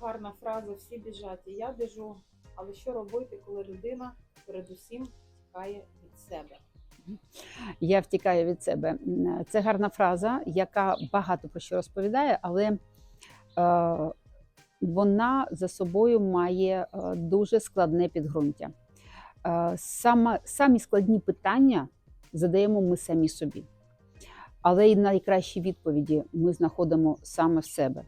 гарна фраза всі біжать, і я біжу. Але що робити, коли людина передусім тікає від себе? Я втікаю від себе. Це гарна фраза, яка багато про що розповідає, але е, вона за собою має е, дуже складне підґрунтя. Е, саме, самі складні питання задаємо ми самі собі. Але й найкращі відповіді ми знаходимо саме в себе.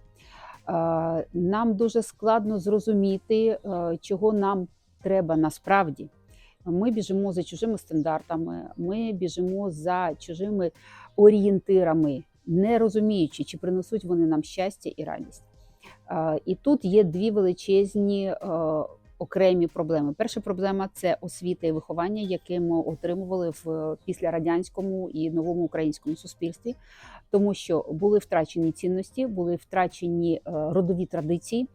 Е, Нам дуже складно зрозуміти, е, чого нам треба насправді. Ми біжимо за чужими стандартами, ми біжимо за чужими орієнтирами, не розуміючи, чи принесуть вони нам щастя і радість. Е, І тут є дві величезні окремі проблеми. Перша проблема це освіта і виховання, яке ми отримували в післярадянському і новому українському суспільстві, тому що були втрачені цінності, були втрачені е, родові традиції,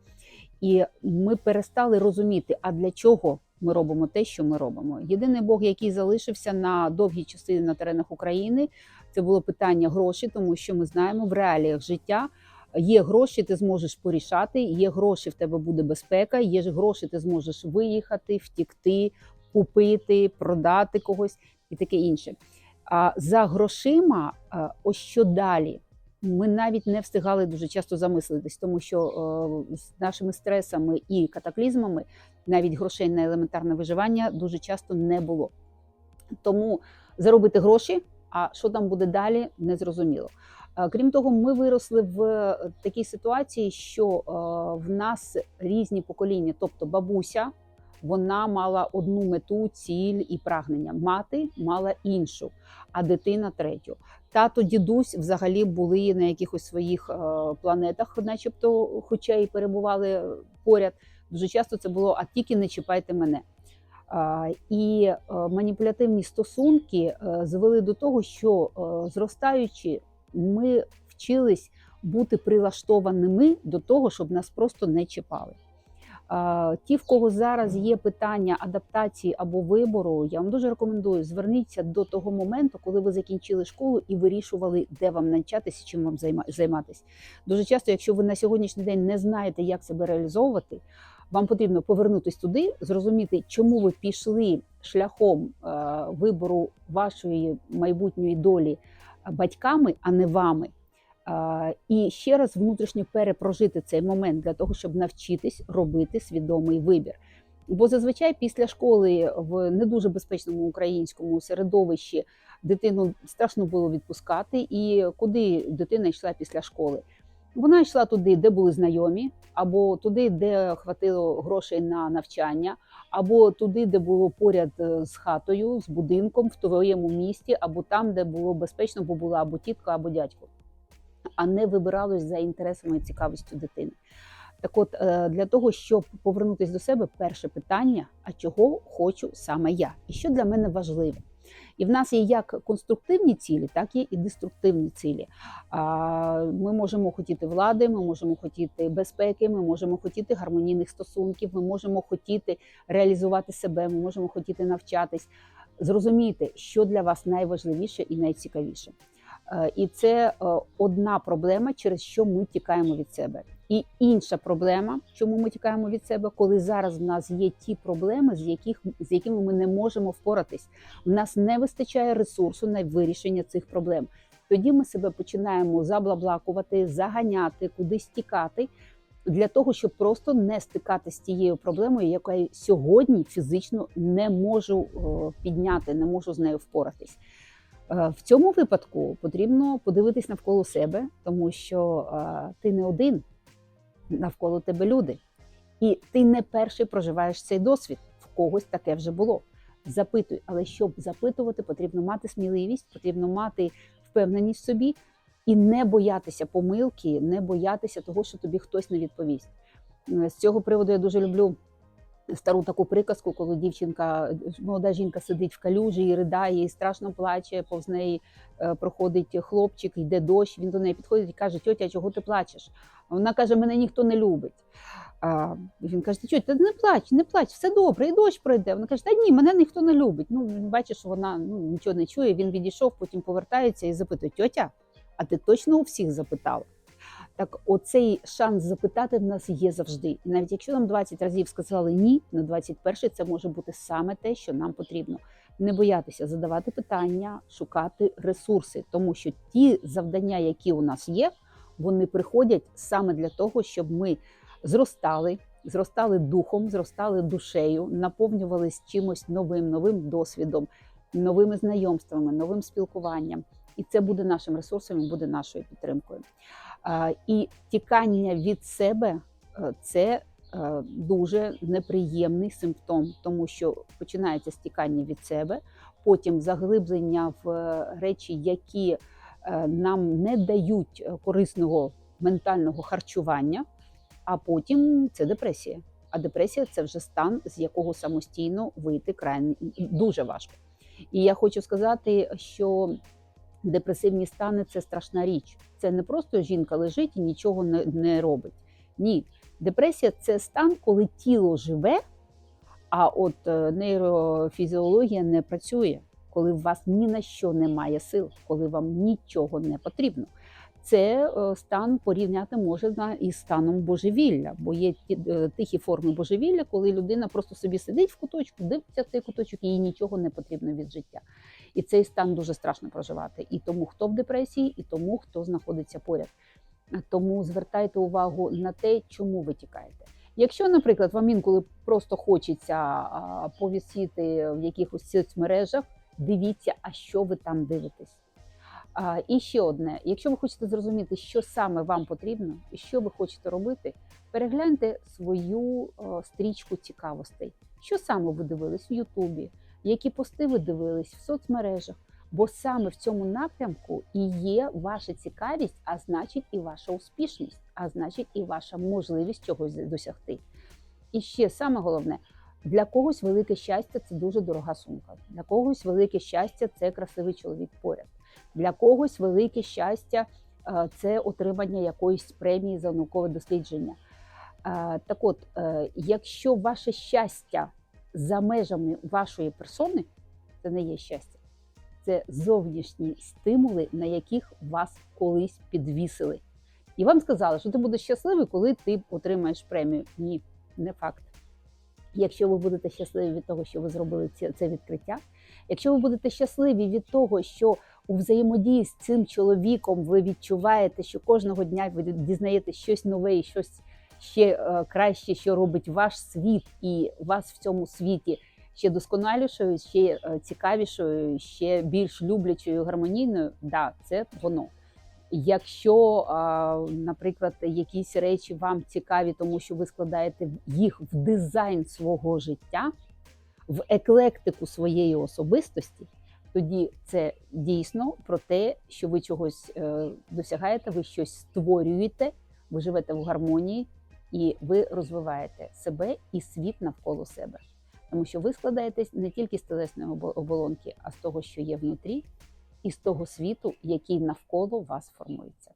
і ми перестали розуміти, а для чого ми робимо те, що ми робимо. Єдиний Бог, який залишився на довгі часи на теренах України, це було питання грошей, тому що ми знаємо в реаліях життя. Є гроші, ти зможеш порішати, є гроші, в тебе буде безпека, є ж гроші, ти зможеш виїхати, втікти, купити, продати когось і таке інше. А за грошима, ось що далі? Ми навіть не встигали дуже часто замислитись, тому що е, з нашими стресами і катаклізмами навіть грошей на елементарне виживання дуже часто не було. Тому заробити гроші, а що там буде далі, не зрозуміло. Е, Крім того, ми виросли в такій ситуації, що е, в нас різні покоління, тобто бабуся, вона мала одну мету, ціль і прагнення. Мати мала іншу, а дитина третю. Тато, дідусь взагалі були на якихось своїх е, планетах, начебто, хоча і перебували поряд. Дуже часто це було а тільки не чіпайте мене. І е, маніпулятивні стосунки е, звели до того, що зростаючи, ми вчились бути прилаштованими до того, щоб нас просто не чіпали. Ті, в кого зараз є питання адаптації або вибору, я вам дуже рекомендую зверніться до того моменту, коли ви закінчили школу і вирішували, де вам навчатися, чим вам займа- займатися. Дуже часто, якщо ви на сьогоднішній день не знаєте, як себе реалізовувати, вам потрібно повернутися туди, зрозуміти, чому ви пішли шляхом е, вибору вашої майбутньої долі батьками, а не вами. І ще раз внутрішньо перепрожити цей момент для того, щоб навчитись робити свідомий вибір. Бо зазвичай після школи в не дуже безпечному українському середовищі дитину страшно було відпускати. І куди дитина йшла після школи? Вона йшла туди, де були знайомі, або туди, де хватило грошей на навчання, або туди, де було поряд е, з хатою, з будинком в твоєму місті, або там, де було безпечно, бо була або тітка, або дядько, а не вибиралось за інтересами і цікавістю дитини. Так от, е, для того, щоб повернутися до себе, перше питання: а чого хочу саме я? І що для мене важливе? І в нас є як конструктивні цілі, так є і деструктивні цілі. Ми можемо хотіти влади, ми можемо хотіти безпеки, ми можемо хотіти гармонійних стосунків, ми можемо хотіти реалізувати себе, ми можемо хотіти навчатись, зрозуміти, що для вас найважливіше і найцікавіше. Е, І це е, одна проблема, через що ми тікаємо від себе. І інша проблема, чому ми тікаємо від себе, коли зараз в нас є ті проблеми, з яких з якими ми не можемо впоратись. В нас не вистачає ресурсу на вирішення цих проблем. Тоді ми себе починаємо заблаблакувати, заганяти, кудись тікати для того, щоб просто не стикатися з тією проблемою, яку я сьогодні фізично не можу е, підняти, не можу з нею впоратись. Е, В цьому випадку потрібно подивитись навколо себе, тому що е, ти не один, навколо тебе люди. І ти не перший проживаєш цей досвід. В когось таке вже було. Запитуй, але щоб запитувати, потрібно мати сміливість, потрібно мати впевненість в собі і не боятися помилки, не боятися того, що тобі хтось не відповість. Е, З цього приводу я дуже люблю стару таку приказку, коли дівчинка, молода жінка сидить в калюжі і ридає, і страшно плаче, повз неї е, проходить хлопчик, йде дощ. Він до неї підходить і каже: Тьотя, чого ти плачеш? Вона каже: Мене ніхто не любить. А він каже: ти не плач, не плач, все добре, і дощ пройде. Вона каже: Та ні, мене ніхто не любить. Ну він бачить, що вона ну, нічого не чує. Він відійшов, потім повертається і запитує: Тьотя, а ти точно у всіх запитала? Так, оцей шанс запитати в нас є завжди. І навіть якщо нам 20 разів сказали ні, на 21 це може бути саме те, що нам потрібно. Не боятися задавати питання, шукати ресурси, тому що ті завдання, які у нас є, вони приходять саме для того, щоб ми зростали, зростали духом, зростали душею, наповнювались чимось новим, новим досвідом, новими знайомствами, новим спілкуванням. І це буде нашим ресурсом, і буде нашою підтримкою. І тікання від себе е, це е, дуже неприємний симптом, тому що починається стікання від себе, потім заглиблення в е, речі, які нам не дають корисного ментального харчування, а потім це депресія. А депресія це вже стан, з якого самостійно вийти крайне дуже важко. І я хочу сказати, що депресивні стани це страшна річ. Це не просто жінка лежить і нічого не, не робить. Ні, депресія це стан, коли тіло живе, а от е, нейрофізіологія не працює, коли у вас ні на що немає сил, коли вам нічого не потрібно. Це е, стан порівняти можна із станом божевілля, бо є е, тихі форми божевілля, коли людина просто собі сидить в куточку, дивиться в цей куточок, і їй нічого не потрібно від життя. І цей стан дуже страшно проживати. І тому, хто в депресії, і тому, хто знаходиться поряд. Тому звертайте увагу на те, чому ви тікаєте. Якщо, наприклад, вам інколи просто хочеться а, повісіти в якихось соцмережах, дивіться, а що ви там дивитесь. А, і ще одне: якщо ви хочете зрозуміти, що саме вам потрібно і що ви хочете робити, перегляньте свою стрічку цікавостей. Що саме ви дивились в Ютубі, які пости ви дивились в соцмережах. Бо саме в цьому напрямку і є ваша цікавість, а значить, і ваша успішність, а значить, і ваша можливість чогось досягти. І ще саме головне, для когось велике щастя це дуже дорога сумка. Для когось велике щастя це красивий чоловік поряд. Для когось велике щастя е, це отримання якоїсь премії за наукове дослідження. Е, Так от, е, якщо ваше щастя за межами вашої персони, це не є щастя це зовнішні стимули, на яких вас колись підвісили. І вам сказали, що ти будеш щасливий, коли ти отримаєш премію. Ні, не факт. Якщо ви будете щасливі від того, що ви зробили це, це відкриття, якщо ви будете щасливі від того, що у взаємодії з цим чоловіком ви відчуваєте, що кожного дня ви дізнаєтесь щось нове і щось ще е, краще, що робить ваш світ, і вас в цьому світі ще досконалішою, ще е, цікавішою, ще більш люблячою, гармонійною, да, це воно. Якщо, наприклад, якісь речі вам цікаві, тому що ви складаєте їх в дизайн свого життя, в еклектику своєї особистості, тоді це дійсно про те, що ви чогось е, досягаєте, ви щось створюєте, ви живете в гармонії і ви розвиваєте себе і світ навколо себе. Тому що ви складаєтесь не тільки з телесної обо- оболонки, а з того, що є внутрі, і з того світу, який навколо вас формується.